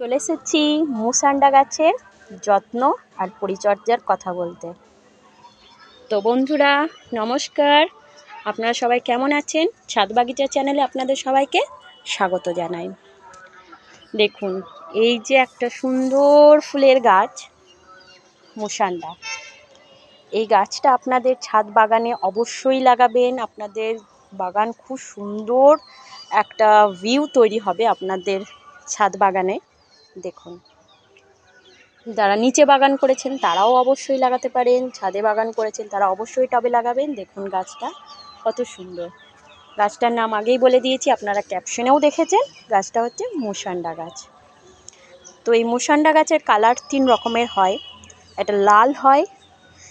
চলে এসেছি মুসান্ডা গাছের যত্ন আর পরিচর্যার কথা বলতে। তো বন্ধুরা, নমস্কার। আপনারা সবাই কেমন আছেন? ছাদ বাগিচা চ্যানেলে আপনাদের সবাইকে স্বাগত জানাই। দেখুন, এই যে একটা সুন্দর ফুলের গাছ মুসান্ডা এই গাছটা আপনাদের ছাদ বাগানে অবশ্যই লাগাবেন। আপনাদের বাগান খুব সুন্দর একটা ভিউ তৈরি হবে আপনাদের ছাদ বাগানে। দেখুন। যারা নিচে বাগান করেছেন তারাও অবশ্যই লাগাতে পারেন, ছাদে বাগান করেছেন তারা অবশ্যই টবে লাগাবেন। দেখুন গাছটা, কত সুন্দর। গাছটার নাম আগেই বলে দিয়েছি, আপনারা ক্যাপশনেও দেখেছেন, গাছটা হচ্ছে মুসান্ডা গাছ। তো এই মুসান্ডা গাছের কালার তিন রকমের হয়। একটা লাল হয়,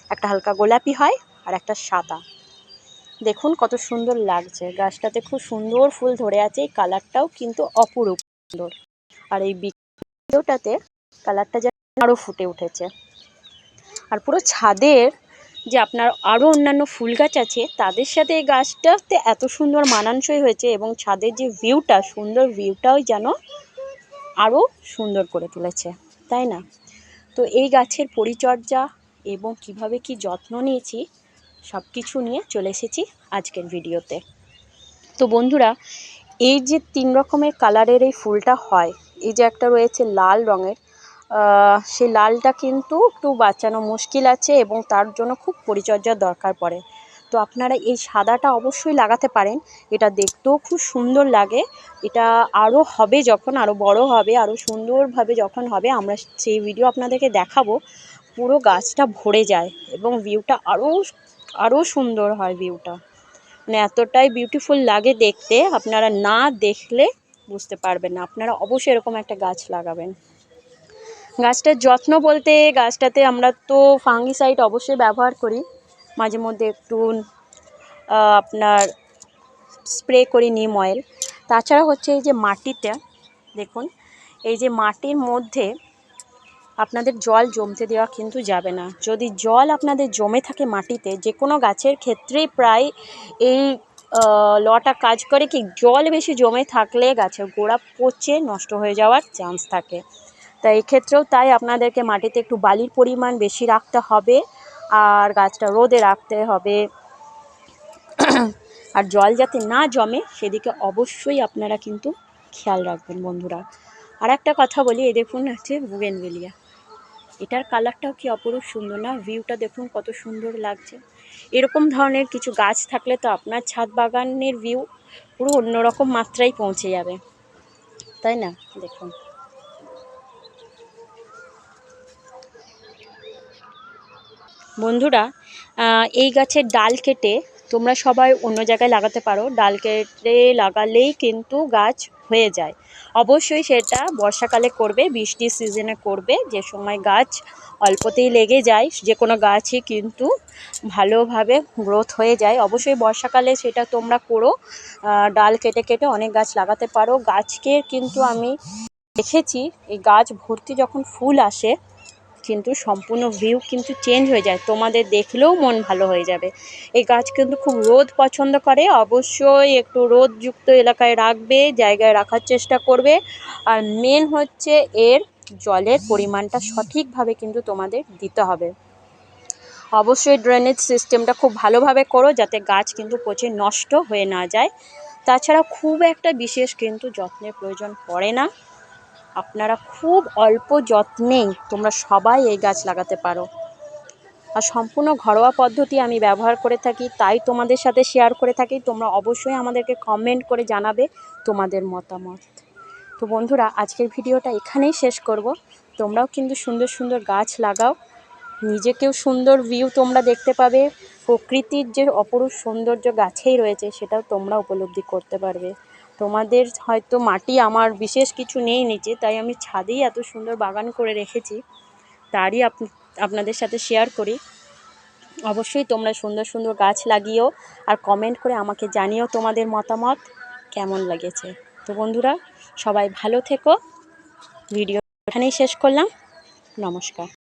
একটা হালকা গোলাপি হয়, আর একটা সাদা। দেখুন কত সুন্দর লাগছে। গাছটাতে খুব সুন্দর ফুল ধরে আছে, এই কালারটাও কিন্তু অপরূপ সুন্দর। আর এই ভিডিওটাতে কালারটা যেন আরও ফুটে উঠেছে। আর পুরো ছাদের যে আপনার আরও অন্যান্য ফুল গাছ আছে, তাদের সাথে এই গাছটাতে এত সুন্দর মানানসই হয়েছে এবং ছাদের যে ভিউটা সুন্দর ভিউটাও যেন আরও সুন্দর করে তুলেছে, তাই না? তো এই গাছের পরিচর্যা এবং কীভাবে কি যত্ন নিয়েছি সব কিছু নিয়ে চলে এসেছি আজকের ভিডিওতে। তো বন্ধুরা, এই যে তিন রকমের কালারের এই ফুলটা হয় এই যে একটা রয়েছে লাল রঙের সেই লালটা কিন্তু একটু বাঁচানো মুশকিল আছে এবং তার জন্য খুব পরিচর্যার দরকার পড়ে। তো আপনারা এই সাদাটা অবশ্যই লাগাতে পারেন, এটা দেখতেও খুব সুন্দর লাগে। এটা আরও হবে যখন আরও বড় হবে আরও সুন্দরভাবে যখন হবে, আমরা সেই ভিডিও আপনাদেরকে দেখাবো। পুরো গাছটা ভরে যায় এবং ভিউটা আরও আরও সুন্দর হয় ভিউটা মানে এতটাই বিউটিফুল লাগে দেখতে। আপনারা না দেখলে বুঝতে পারবেন না। আপনারা অবশ্যই এরকম একটা গাছ লাগাবেন। গাছটার যত্ন বলতে গাছটাতে আমরা তো ফাঙ্গিসাইড অবশ্যই ব্যবহার করি। মাঝে মধ্যে একটু আপনার স্প্রে করি নিম অয়েল তাছাড়া হচ্ছে এই যে মাটিটা, দেখুন, এই যে মাটির মধ্যে আপনাদের জল জমতে দেওয়া কিন্তু যাবে না। যদি জল আপনাদের জমে থাকে মাটিতে যে কোনো গাছের ক্ষেত্রেই প্রায় এই লটা কাজ করে কি জল বেশি জমে থাকলে গাছের গোড়া পচে নষ্ট হয়ে যাওয়ার চান্স থাকে। তাই এক্ষেত্রেও তাই আপনাদেরকে মাটিতে একটু বালির পরিমাণ বেশি রাখতে হবে আর গাছটা রোদে রাখতে হবে। আর জল যাতে না জমে সেদিকে অবশ্যই আপনারা কিন্তু খেয়াল রাখবেন বন্ধুরা। আর একটা কথা বলি, এই দেখুন হচ্ছে বুগেনভেলিয়া এটার কালারটাও কি অপরূপ সুন্দর না? ভিউটা দেখুন কত সুন্দর লাগছে। এরকম ধরনের কিছু গাছ থাকলে তো আপনার ছাদ বাগানের ভিউ পুরো অন্যরকম মাত্রায় পৌঁছে যাবে। তাই না? দেখুন। বন্ধুরা এই গাছের ডাল কেটে তোমরা সবাই অন্য জায়গায় লাগাতে পারো। ডাল কেটে লাগালেই কিন্তু গাছ হয়ে যায়। অবশ্যই সেটা বর্ষাকালে করবে বৃষ্টির সিজনে করবে। যে সময় গাছ অল্পতেই লেগে যায়, যে কোনো গাছই কিন্তু ভালোভাবে গ্রোথ হয়ে যায়। অবশ্যই বর্ষাকালে সেটা তোমরা করো। ডাল কেটে কেটে অনেক গাছ লাগাতে পারো। গাছকে কিন্তু আমি দেখেছি, এই গাছ ভর্তি যখন ফুল আসে কিন্তু সম্পূর্ণ ভিউ কিন্তু চেঞ্জ হয়ে যায়। তোমাদের দেখলেও মন ভালো হয়ে যাবে। এই গাছ কিন্তু খুব রোদ পছন্দ করে। অবশ্যই একটু রোদযুক্ত এলাকায় রাখবে, জায়গায় রাখার চেষ্টা করবে। আর মেন হচ্ছে এর জলের পরিমাণটা সঠিকভাবে কিন্তু তোমাদের দিতে হবে। অবশ্যই ড্রেনেজ সিস্টেমটা খুব ভালোভাবে করো যাতে গাছ কিন্তু পচে নষ্ট হয়ে না যায়। তাছাড়া খুব একটা বিশেষ কিন্তু যত্নের প্রয়োজন পড়ে না। আপনারা খুব অল্প যত্নেই তোমরা সবাই এই গাছ লাগাতে পারো। আর সম্পূর্ণ ঘরোয়া পদ্ধতি আমি ব্যবহার করে থাকি, তাই তোমাদের সাথে শেয়ার করে থাকি। তোমরা অবশ্যই আমাদেরকে কমেন্ট করে জানাবে তোমাদের মতামত। তো বন্ধুরা, আজকের ভিডিওটা এখানেই শেষ করব। তোমরাও কিন্তু সুন্দর সুন্দর গাছ লাগাও। নিজেকেও সুন্দর ভিউ তোমরা দেখতে পাবে। প্রকৃতির যে অপরূপ সৌন্দর্য গাছেই রয়েছে, সেটাও তোমরা উপলব্ধি করতে পারবে। তোমাদের হয়তো মাটি আমার বিশেষ কিছু নেই নিচে, তাই আমি ছাদেই এত সুন্দর বাগান করে রেখেছি। তারই আপনাদের সাথে শেয়ার করি। অবশ্যই তোমরা সুন্দর সুন্দর গাছ লাগিও আর কমেন্ট করে আমাকে জানিও তোমাদের মতামত, কেমন লেগেছে। তো বন্ধুরা, সবাই ভালো থেকো। ভিডিও এখানেই শেষ করলাম। নমস্কার।